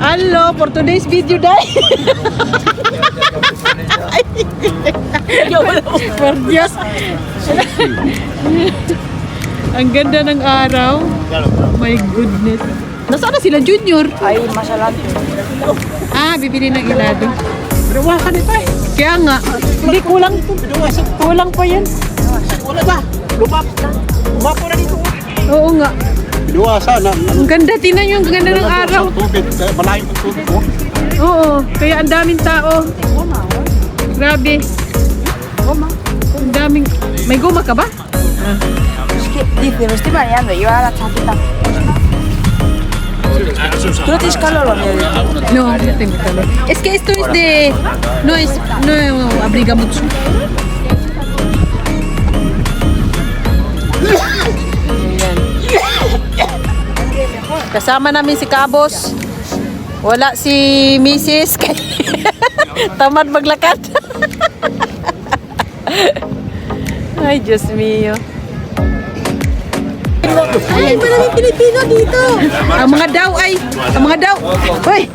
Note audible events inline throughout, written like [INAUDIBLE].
Hello, for today's video, day. For Diyos. Ang ganda ng araw. My goodness. Nasaan na sila, Junior? Ay, masalat. Ah, bibili ng ilado. Pero ka nito eh. Kaya nga, hindi kulang. Kulang pa yan. Wala ba? Lumap. Lumapo na dito. Oo nga. Binuwasan na. Ang ganda, tinan nyo, ang ganda ng araw. Tubig. Kaya Malayo ang tubig mo. Oo, kaya ang daming tao. Grabe. Ang daming... May goma ka ba? Dice, me estoy bañando, yo a la chapita. ¿Tú no tienes calor? No, no tengo calor. Es que esto es de... No es... No abriga mucho. Kasama namin si Kabos. Wala si Mrs. Tamad maglakad. Ay, Diyos mio. Ay, maraming Pilipino dito. Ang mga daw ay, ang mga daw. Hoy,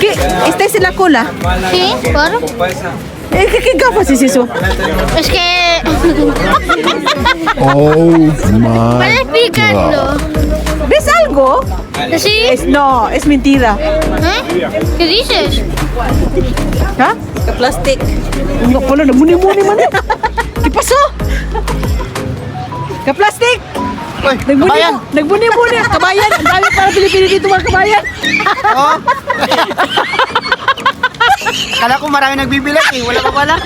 ki, este sila cola. Sí, por. Eh, ¿qué, qué gafas es eso? Es que. [LAUGHS] Oh my explicarlo. ¿Ves algo? ¿Sí? Es, no, es mentira. ¿Eh? ¿Qué dices? ¿Ha? Plastic. Nga pala, nagmuni-muni man. eh. ¿Qué pasó? Ka-plastic! Nagbuni kabayan. Nagbuni-muni. Kabayan. Ang dami para Pilipino dito mga kabayan. Oh. Kala ko marami nagbibilang eh. Wala pa pala.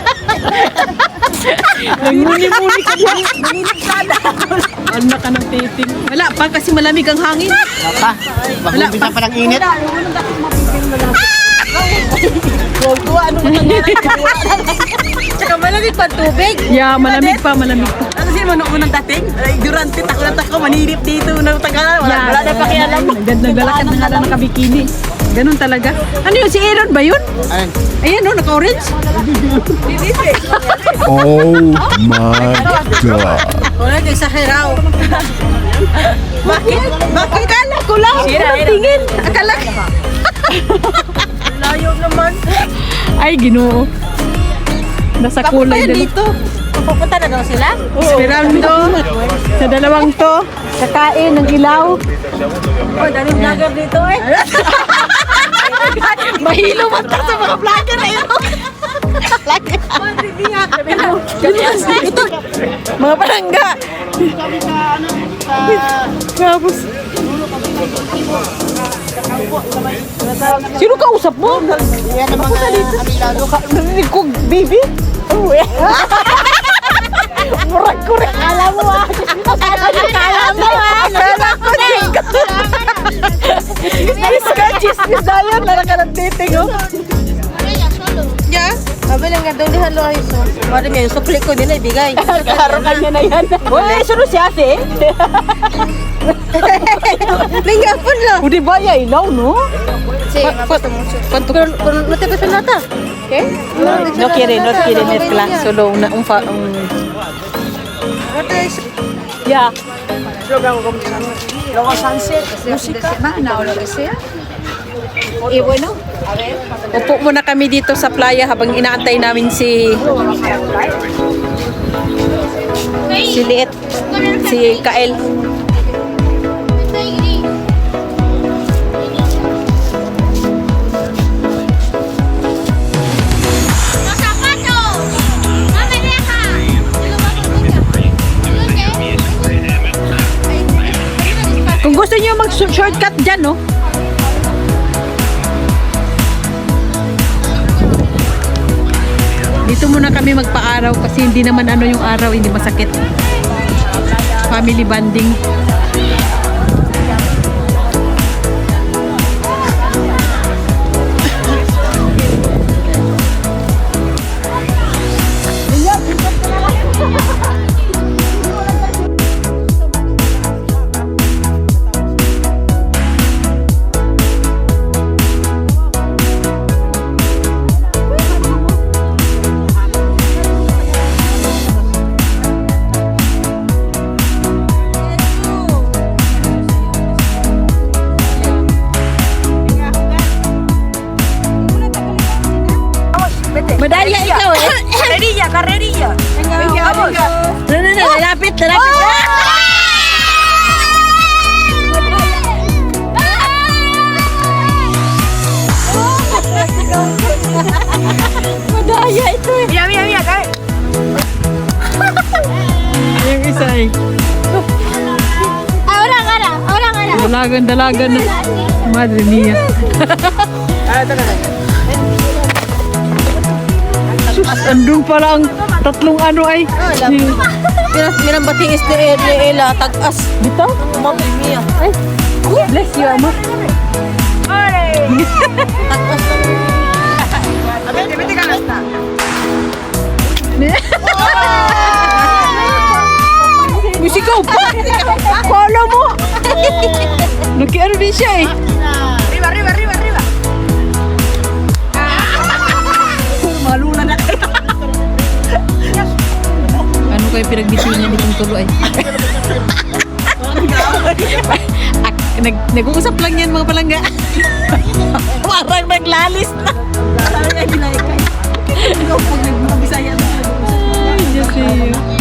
Nagmuni-muni ka lang. Ano ka ng titing? Wala pa kasi malamig ang hangin. Pa. Mag-umpisa pa ng init. Tsaka malamig pa tubig. Yeah, malamig pa, malamig pa. Ano sino man unang dating? Ay, durante tako na tako, manirip dito na taga. Wala, wala na pakialam. Nagad naglalakad na nga lang nakabikini. Ganun talaga. Ano yun? Si Aaron ba yun? Ayun. Ayan no, naka-orange. [LAUGHS] Oh my god. Wala kay Sahiraw. Bakit? Bakit? Akala ko lang. Sira, tingin. Akala ko. Layo naman. Ay, ginoo. Nasa kulay dalawa. dito. Pupunta na daw sila? Esperando sa dalawang to. Kakain ng ilaw. Oh, daming vlogger dito eh. [LAUGHS] Mahilo man ta sa mga vlogger na yun. Ito, mga palangga. Tapos, Sino kausap mo? Yan ang mga amilado. Narinig ko, baby? Oh, [LAUGHS] eh. Murag ko rin. Alam mo ah. Alam mo ah. Alam ko rin. Chismis ka, chismis na yun. Lara ka ng titing, oh. Ya, sabi lang nga daw ni Halo Aiso. Mari may sukli ko nila ibigay. Karo kanya na yan. Uy, sino si ate? Lingapon lang. O, di ba ya ilaw, no? Sí, me ha puesto mucho. ¿Cuánto? Pero, pero no te pasa nada. ¿Qué? No quiere, no quiere mezcla. Solo una, un fa, un... Ya. Luego sunset, música. semana o lo que sea. Y bueno, upo muna kami dito sa playa habang inaantay namin si si Liet, si Kael. Mag-shortcut dyan, no? Dito muna kami magpa-araw kasi hindi naman ano yung araw, hindi masakit. Family bonding. Yung isa eh. Ahora gana, ahora gana. Dalagan, dalagan na. Madre mia. Sus, andun pala ang tatlong ano ay. Pinas minambatiis ni ni Ella tagas. Dito? Mami mia. Ay, Bless you, ama. tagas na. Vete, vete, canasta. Musikaw pa! Kala mo! Naki-ano din siya eh. Arriba, arriba, arriba, arriba. Malula na. Ano kayo pinagbitiw niya ditong tulo ay? Nag, nag-uusap lang yan mga palangga. Parang naglalis na. Sabi niya, ginaykay. Ikaw pag nagmabisaya na. Ay, Diyos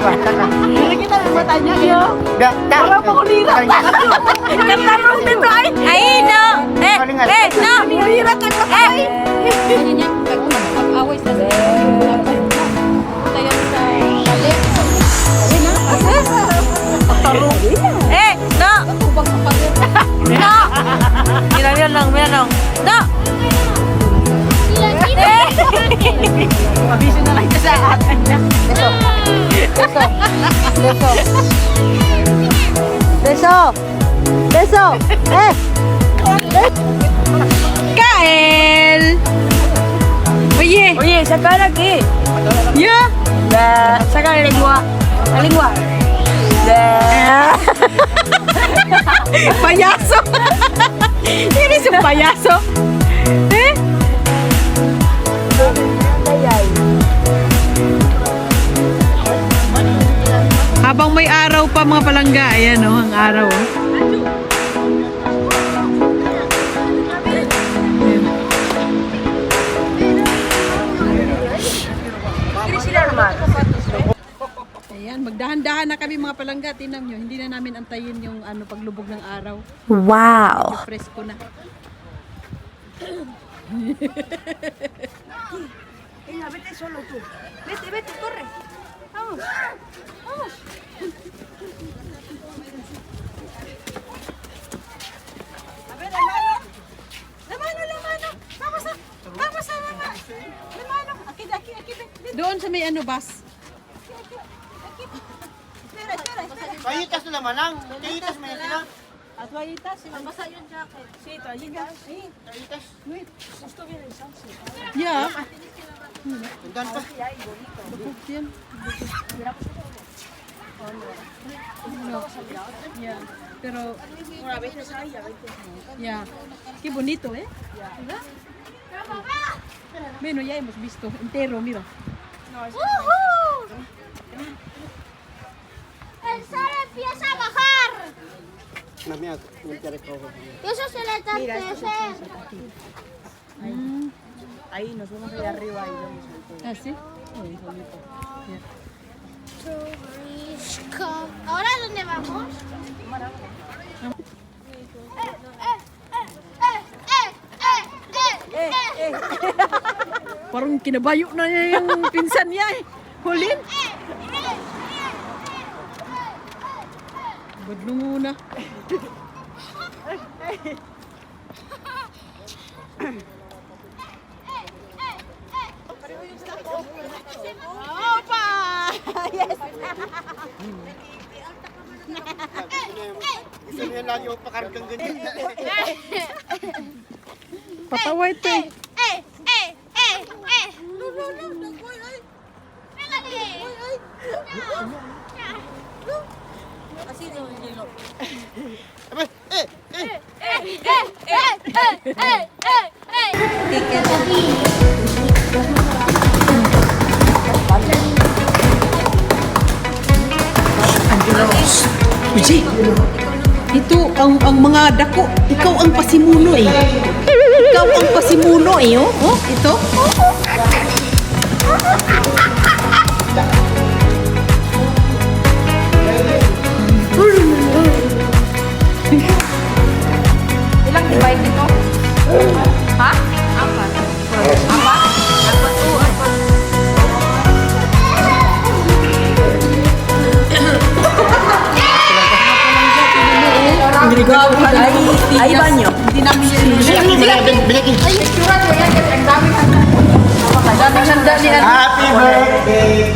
Nakikita mo mata niya, yo. Da, da. Wala pa ko nira. Nagtanong dito ay. Ahí no. Eh, eh, no. Nira ka na ay. Eh, no. No. Mira lang, lang. No. Mabisi na lang ito sa atin niya. Beso. Beso. Eh. Kael! Oye! Oye, saca la aquí. Ya! La, saca la lengua. La [LAUGHS] lengua. La. Payaso! [LAUGHS] Eres un payaso! Eh? Pa mga palangga, ayan o, ang araw. oh. Ayan, magdahan-dahan na kami mga palangga. Tinan nyo, hindi na namin antayin yung ano, paglubog ng araw. Wow. Presko na. Vete solo tú. Vete, vete, corre. Vamos. Vamos. Doon sa may ano, bus. Kayitas na naman lang. Kayitas mo yan sila. A toallitas, si Basa yung jacket. Toallitas. Sí. Kayitas. Justo viene el sunset. Yeah. Tandaan pa. Yan. Yeah. Pero, Bueno, a veces hay, a veces no. yeah. Qué bonito, ¿eh? ¿Verdad? Bueno, ya hemos visto entero, mira. El sol empieza a bajar. Military cover. Y eso se le atardecer. Ahí nos vamos allá arriba y vemos el. Ah, ¿sí? ¿Ahora dónde vamos? Eh, eh, eh, eh, eh, eh, Parang kinabayo na niya yung pinsan niya eh. Hulin. Badlo muna. Opa! Yes! Gusto niya. Patawa ito eh. Eh, eh, eh, eh. No, no, no. Ay. Eh. Uji, ito ang ang mga dako. Ikaw ang pasimuno eh. Ikaw ang pasimuno eh, oh. oh ito. Ilang divide nito? Handa ni Ano. Happy birthday.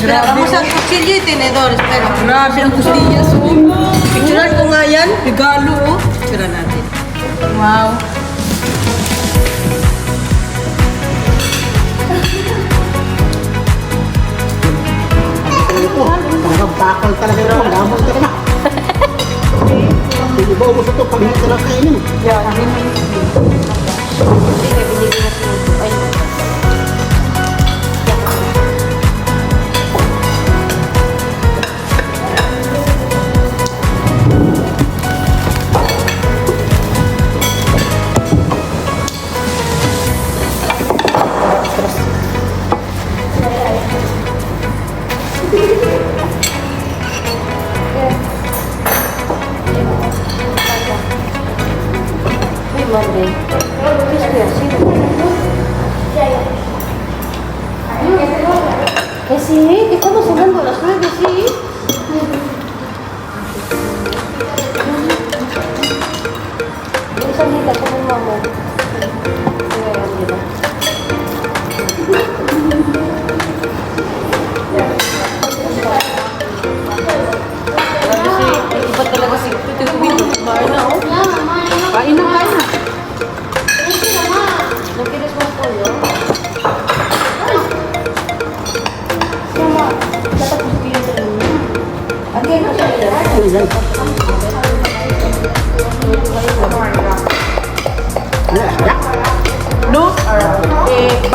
Grabe sa kutsilyo yung tinidor. Pero Grabe ang kustillas, oh. Picturean ko nga yan. Regalo, oh. Picturean natin. wow. Ito, parang bakal talaga ito. Lamon ka na. Hindi ba ubos ito hindi ka lang kainin? Kasi,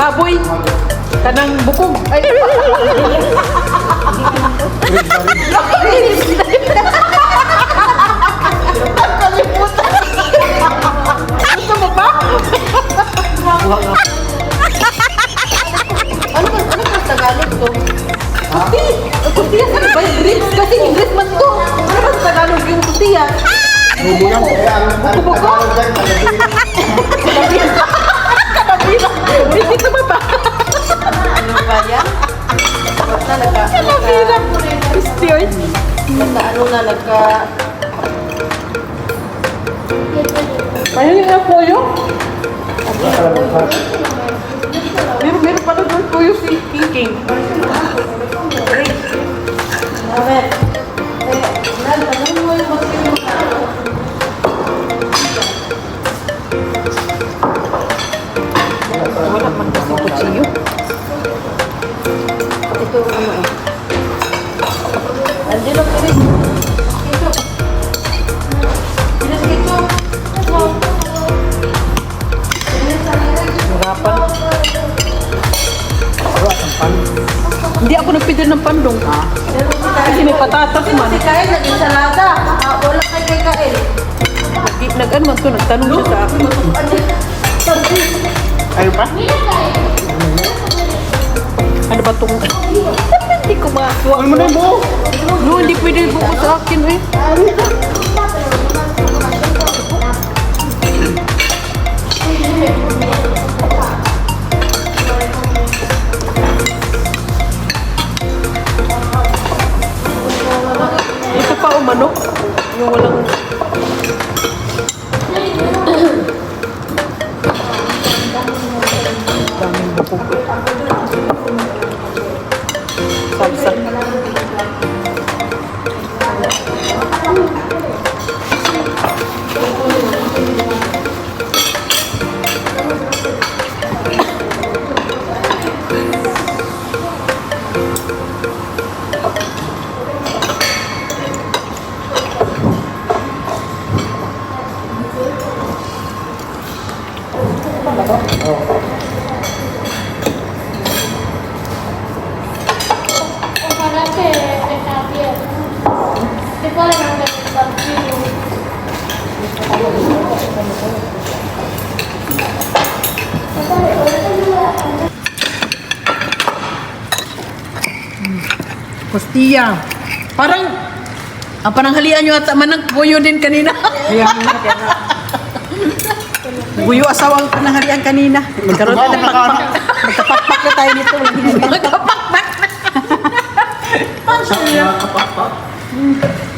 baboy. Kanang bukog. Ay, Ano ba, ano ba Tagalog to? Kusti! Kustiya sa iba yung Greek kasi English man to. Ano ba Tagalog yung kustiya? Humulan, kaya ang hindi ka ba ba? Ano ba yan? Basta nagka... Hirap. Steers. Basta ano na nagka... Ayun yung apoyo. Meron, meron pala doon puyo si King King. Amen. tanong siya sa akin. Ano pa? Ano ba itong... hindi ko makakuha. Ano mo na mo? No, eh. Ito pa umano? Yung walang... chapeau. Costilla. Parang, ang pananghalian nyo at manang buyo din kanina. Kaya nga, kaya nga. buyo asawa ang pananghalian kanina. Magkaroon na ng pakpak. Magkapakpak na tayo nito. Magkapakpak na.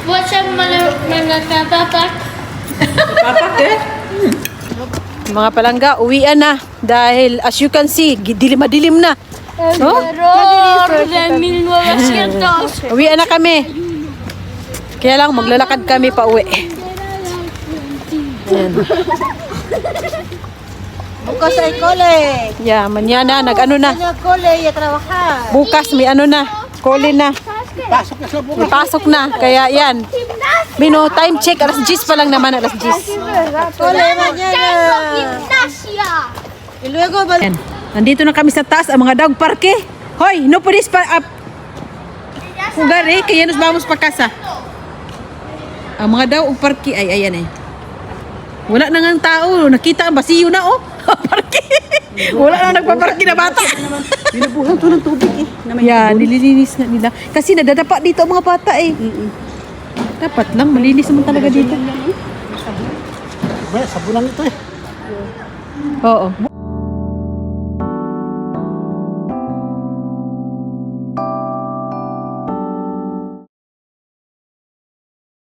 What's up, mga katatak? Papak eh. Mga palangga, uwian na. Dahil as you can see, dilim-dilim na. Oh? De 1900. Uwian na kami. Kaya lang, maglalakad kami pa uwi. Bukas ay kole. Yeah, manyana, nag-ano na. Kole, ya trabajar. Bukas may ano na. Koli na. Pasok na sa buka. May pasok na. Kaya yan. Mino, time check. Alas 10 pa lang naman. Alas 10. Kole mañana. Gimnasia. Y luego. Nandito na kami sa taas. Ang mga dog parke. Hoy, no pulis pa up. Lugar eh. Kaya nos vamos pa casa. Ang mga daw parke. Ay, ayan eh. Wala na nga tao. Nakita ang basiyo na oh. [LAUGHS] parke. Wala na nagpaparke na bata. Binubuhan to ng tubig eh. Yan, nililinis na nila. Kasi nadadapa dito ang mga bata eh. Dapat lang, malinis naman talaga dito. Ba, sabunan ito eh. Oo.